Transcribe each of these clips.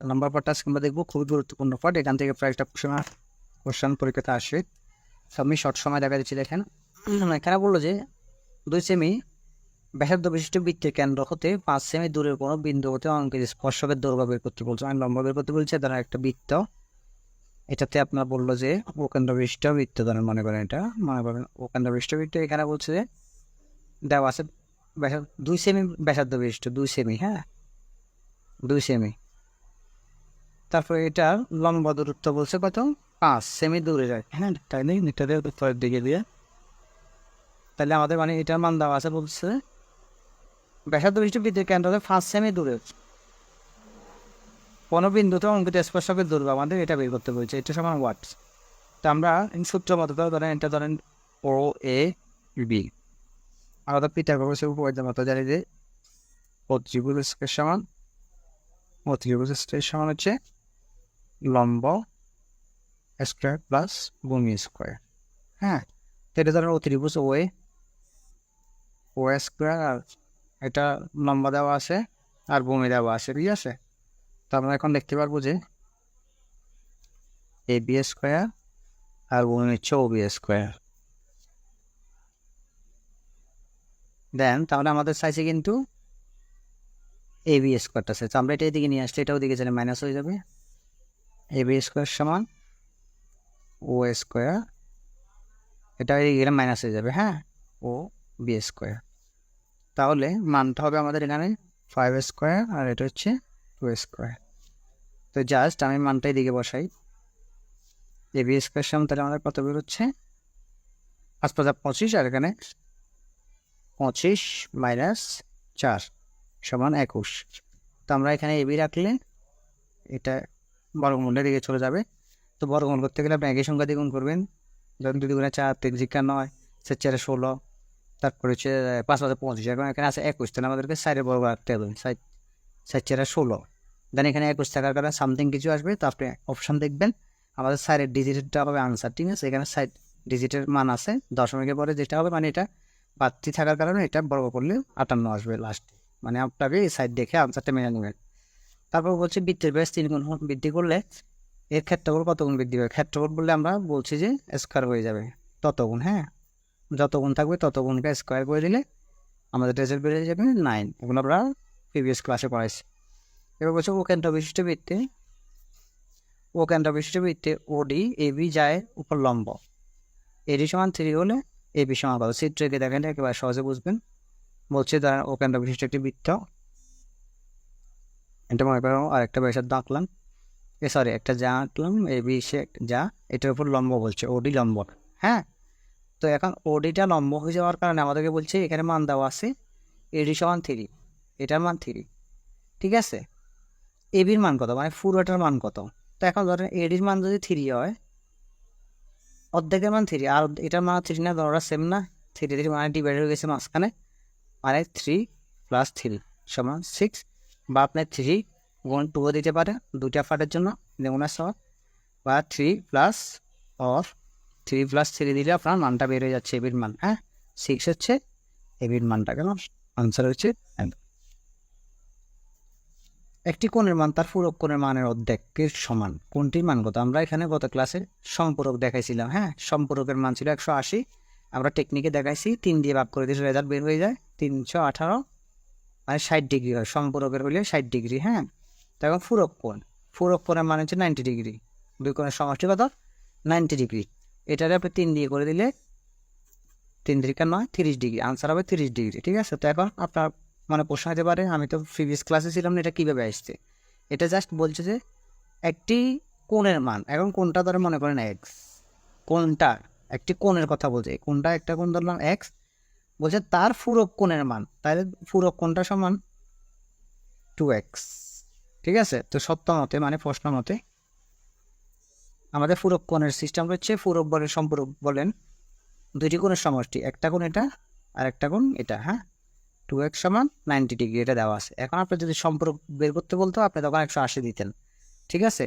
Number পার্টটা আজকে আমরা দেখব। খুবই গুরুত্বপূর্ণ পার্ট এখান থেকে প্রায় একটা কোশ্চেন কোশ্চেন পরীক্ষাতে আসে। আমি শর্ট সময় দেখা দিচ্ছি দেখেন। এখানে বলল যে, দুই সেমি ব্যাসার্ধ বিশিষ্ট বৃত্তের কেন্দ্র হতে পাঁচ সেমি দূরের কোনো বিন্দু হতে অঙ্কের স্পর্শকের দৈর্ঘ্য বের করতে বলছে। আমি লম্বা বের করতে বলছি ধরেন একটা বৃত্ত। এটাতে আপনার বলল যে ও কেন্দ্র বিশিষ্ট বৃত্ত ধরেন, মনে করেন এটা। মনে করেন ও কেন্দ্র বিশিষ্ট বৃত্ত, এখানে বলছে যে, দেওয়া আছে ব্যাসার্ধ দুই সেমি ব্যাসার্ধ বিশিষ্ট, দুই সেমি হ্যাঁ? দুই সেমি তারপরে এটা লম্বা দূরত্ব বলছে কত? পাঁচ, সেমি দূরে যায়। হ্যাঁ তাই নেই এটাতে উত্তরের দিকে দিয়ে। তাহলে আমাদের মানে এটার মান দেওয়া আছে বলছে। ব্যাসার্ধ বিশিষ্ট বিদ্যুৎ কেন্দ্র হতে পাঁচ সেমি দূরে। কোনো বিন্দুতে অঙ্কিত স্পর্শকের দূরত্ব আমাদের এটা বের করতে বলছে, এটা সমান ওয়াট। তা আমরা সূত্র মতো ধরেন এটা ধরেন ও এ বি আলাদা পিতার ব্যবস্থা উপবাদ্য মতো জানি যে ও সমান ও সমান হচ্ছে লম্ব স্কোয়ার প্লাস ভূমি স্কোয়ার হ্যাঁ তো এটা ধরেন ও ত্রিভুজ ও স্কোয়ার আর এটা লম্বা দেওয়া আছে, আর ভূমি দেওয়া আছে, ঠিক আছে? তো আমরা এখন দেখতে পারব যে এ বি স্কোয়ার আর ভূমি হচ্ছে ও বি স্কোয়ার দেন তাহলে আমাদের চাইছে কিন্তু এ বি স্কোয়ারটা চাইছে। আমরা এটা এদিকে নিয়ে আসলে এটাও দিকে চলে মাইনাস হয়ে যাবে। এ বি স্কোয়ার সমান ও স্কোয়ার এটা এদিকে গেলে মাইনাস হয়ে যাবে হ্যাঁ? ও বি স্কোয়ার তাহলে মানটা হবে আমাদের এখানে ফাইভ স্কোয়ার আর এটা হচ্ছে টু স্কোয়ার তো জাস্ট আমি মানটা এদিকে বসাই। এ বি স্কোয়ার সমান তাহলে আমাদের কত বের হচ্ছে পাঁচ পাঁচ পঁচিশ, আর এখানে পঁচিশ মাইনাস চার সমান একুশ। তো আমরা এখানে এবি রাখলে এটা বর্গমূলের দিকে চলে যাবে। তো বর্গমূল করতে গেলে আপনি একই সংখ্যা দিয়ে গুণ করবেন। ধরুন দুই দুগুণে চার, তিন জিজ্ঞা নয় সে চারে, ষোলো, তারপরে হচ্ছে পাঁচ হাজার পঁচিশ এখন এখানে আছে একুশ, তাহলে আমাদেরকে সাইডের বর্গ রাখতে হবে সাইড সাইড চারে ষোলো। দেন এখানে একুশ থাকার কারণে সামথিং কিছু আসবে, তো আপনি অপশান দেখবেন, আমাদের সাইডের ডিজিটেরটা হবে আনসার ঠিক আছে? এখানে সাইড ডিজিটের মান আছে, দশমিকের পরে যেটা হবে মানে এটা বাড়তি থাকার কারণে এটা বর্গ করলে আটান্ন আসবে লাস্টে মানে আপনাকে এই সাইড দেখে আনসারটা মেনে নেবেন। তারপর বলছে বৃত্তের ব্যাস তিন গুণ বৃদ্ধি করলে এর ক্ষেত্রফল কত গুণ বৃদ্ধি হবে ক্ষেত্রফল বললে আমরা বলছি যে স্কোয়ার হয়ে যাবে। তত গুণ হ্যাঁ? যত গুণ থাকবে তত গুণকে স্কোয়ার করে দিলে আমাদের রেজাল্ট বেড়ে যাবে নাইন এগুলো আমরা প্রিভিয়াস ক্লাসে পড়াইছি। এবার বলছে ও কেন্দ্র বিশিষ্ট বৃত্তে, ও কেন্দ্র বিশিষ্ট বৃত্তে ওডি বি যায় উপর লম্ব। এডি সমান থ্রি হলে এ বি সমান কত? চিত্রকে দেখেন, একেবারে সহজে বুঝবেন। বলছে ধরেন ও কেন্দ্র বিশিষ্ট একটি বৃত্ত এটা মনে করো আরেকটা ব্যাসার্ধ আঁকলাম এ সরি একটা যা আঁকলাম, এ, বি, সে যা, এটার উপর লম্ব বলছে ওডি লম্ব। হ্যাঁ? তো এখন ওডিটা লম্ব হয়ে যাওয়ার কারণে আমাদেরকে বলছে এখানে মান দেওয়া আছে এডি সমান থ্রি, এটার মান থ্রি, ঠিক আছে? এবির মান কত? মানে পুরোটার মান কত? তো এখন ধরেন এডির মান যদি থ্রি হয়, অর্ধেকের মান থ্রি, আর এটার মান থ্রি না ধরা সেম না, থ্রি থ্রি মানে ডিভাইড হয়ে গেছে মাঝখানে মানে থ্রি প্লাস থ্রি সমান সিক্স বা আপনার থ্রি গুণ টুও দিতে পারে। দুইটা পার্টের জন্য যেমন সহ বা three plus or three plus three দিলে আপনার মানটা হয়ে যাচ্ছে, এবির মান হ্যাঁ? সিক্স হচ্ছে, এবির মানটা কেন আনসার হচ্ছে একটি কোণের মান তার পূরক কোণের মানের অর্ধেকের সমান। কোনটির মান কত? আমরা এখানে গত ক্লাসে সম্পূরক দেখাইছিলাম হ্যাঁ? সম্পূরকের মান ছিল একশো আশি। আমরা টেকনিকে দেখাইছি, তিন দিয়ে ভাগ করে দিয়েছি রেজাল্ট বের হয়ে যায় তিনশো আঠারো। মানে ষাট ডিগ্রি হয় সম্পূরকের হলে ষাট ডিগ্রি হ্যাঁ? তখন ফুরক কোণ, ফুরক কোণের মান হচ্ছে নাইনটি ডিগ্রি। দুই কোণের সমষ্টি কত? Ninety degree. এটারে আপনি তিন দিয়ে করে দিলে তিন দিকে নয় তিরিশ ডিগ্রি আনসার হবে তিরিশ ডিগ্রি, ঠিক আছে? তো এখন আপনার মানে প্রশ্ন হতে পারে, আমি তো প্রিভিয়াস ক্লাসে ছিলাম না, এটা কীভাবে আসছে? এটা জাস্ট বলছে যে একটি কোণের মান, এখন কোনটা ধরে মনে করেন এক্স কোনটা একটি কোণের কথা বলছে কোনটা একটা কোণ ধরলাম এক্স বলছে তার ফুরক কোণের মান, তাহলে ফুরক কোণটা সমান টু এক্স ঠিক আছে? তো সত্য মতে মানে প্রশ্ন মতে আমাদের ফুরক কোণের সিস্টেম হচ্ছে ফুরক বলেন, সম্পূরক বলেন, দুইটি কোণের সমষ্টি, একটা কোণ এটা আর একটা কোণ এটা হ্যাঁ? টু এক্স সমান নাইনটি ডিগ্রি এটা দেওয়া আছে। এখন আপনি যদি সম্পর্ক বের করতে বলতো, আপনি তখন একশো আশি দিতেন, ঠিক আছে?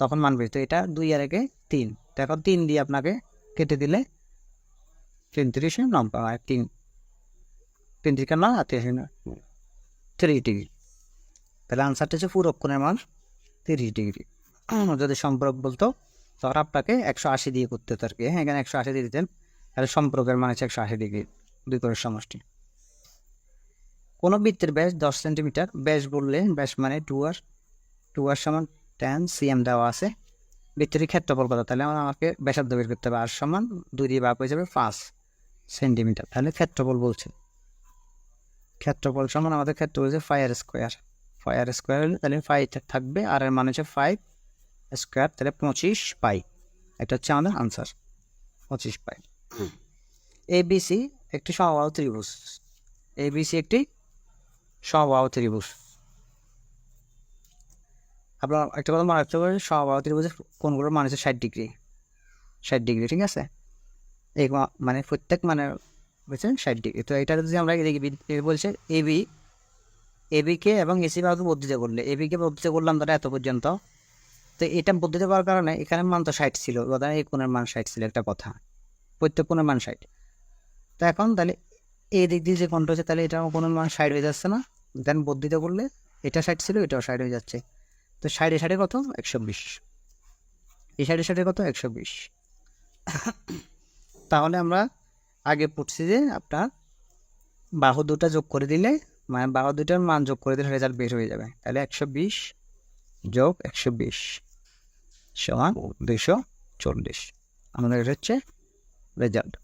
তখন মান বেরতো এটা দুই আর একে তিন। তো এখন তিন দিয়ে আপনাকে কেটে দিলে তিন তিরিশে আর তিন। তিন তিরিকা না আর তিরিশ থ্রি ডিগ্রি তাহলে আনসারটা হচ্ছে পুরক্ষণের মান তিরিশ ডিগ্রি যদি সম্পর্ক বলতো তখন আপনাকে একশো আশি দিয়ে করতে হতো আর কি হ্যাঁ এখানে একশো আশি দিয়ে দিতেন তাহলে সম্পর্কের মানে হচ্ছে একশো আশি ডিগ্রি দুই করে সমষ্টি কোনো বৃত্তের ব্যাস দশ সেন্টিমিটার ব্যাস বললে ব্যাস মানে টু আর টু আর সমান টেন সিএম দেওয়া আছে বৃত্তের ক্ষেত্রফল কত তাহলে আমাকে ব্যাসার্ধ বের করতে হবে আর সমান দুই দিয়ে ভাগ হয়ে যাবে পাঁচ সেন্টিমিটার তাহলে ক্ষেত্রফল বলছে ক্ষেত্রফল সমান আমাদের ক্ষেত্র হচ্ছে ফায়ার স্কোয়ার ফায়ার স্কোয়ার হলে তাহলে ফাইভ থাকবে আর এর মানে হচ্ছে ফাইভ স্কোয়ার তাহলে পঁচিশ পাই এটা হচ্ছে আমাদের আনসার পঁচিশ পাই এবিসি একটি সমবাহু ত্রিভুজ। এবিসি একটি সমবাহু ত্রিভুজ। আপনার একটা কথা মনে রাখতে হবে সমবাহু ত্রিভুজের কোনগুলোর মান হচ্ছে ষাট ডিগ্রি। ষাট ডিগ্রি ঠিক আছে? এই মানে প্রত্যেক মানে বুঝছেন ষাট ডিগ্রি। তো এটা যদি আমরা এদিকে বলছে এবি এবিকে এবং এসি বাহুকে বর্ধিত করলে এবিকে বর্ধিত করলাম তারা এত পর্যন্ত। তো এটা বর্ধিত করার কারণে এখানে মান তো ষাট ছিল কথা এই কোণের মান ষাট ছিল একটা কথা প্রত্যেক কোণের মান ষাট। তো এখন তাহলে এই দিক দিয়ে যে কোণটা হচ্ছে, তাহলে এটা কোণের মান ষাট হয়ে যাচ্ছে না। দেন বর্ধিত করলে এটা ষাট ছিল, এটাও ষাট হয়ে যাচ্ছে। তো ষাটে ষাটে কত? একশো বিশ। এই ষাটে ষাটে কত? একশো বিশ। তাহলে আমরা আগে পড়ছি যে আপনার বাহু দুটা যোগ করে দিলে মানে বাহু দুটার মান যোগ করে দিলে রেজাল্ট বের হয়ে যাবে। তাহলে একশো বিশ যোগ একশো বিশ সমান দুইশো চল্লিশ। আমাদের হচ্ছে রেজাল্ট